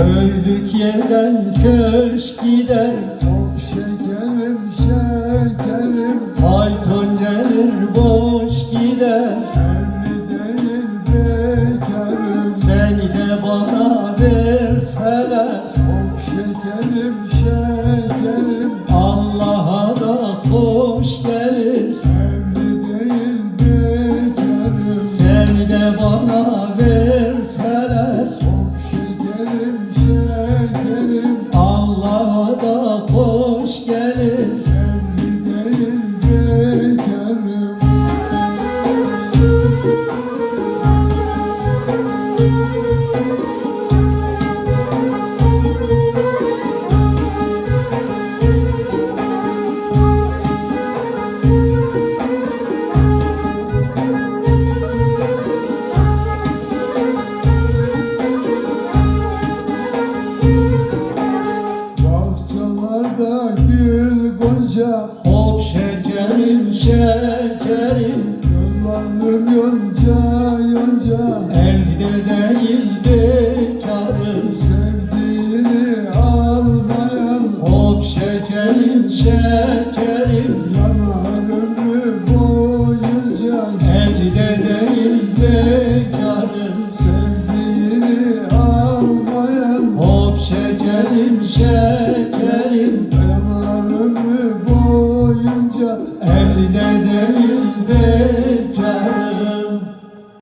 Köylük yerden köşk gider. Çok şekerim şekerim Fayton gelir boş gider. Evli değil bekarım. Seni de bana verseler. Çok şekerim şekerim Allah'a da hoş gelir gül gonca Hop şekerim şekerim. Yollarım yonca yonca. Evde değil bekarım Sevdiğini almayan. Hop şekerim şekerim. Yanar ömrü boyunca. Evde değil bekarım Sevdiğini almayan. Hop şekerim şekerim derde de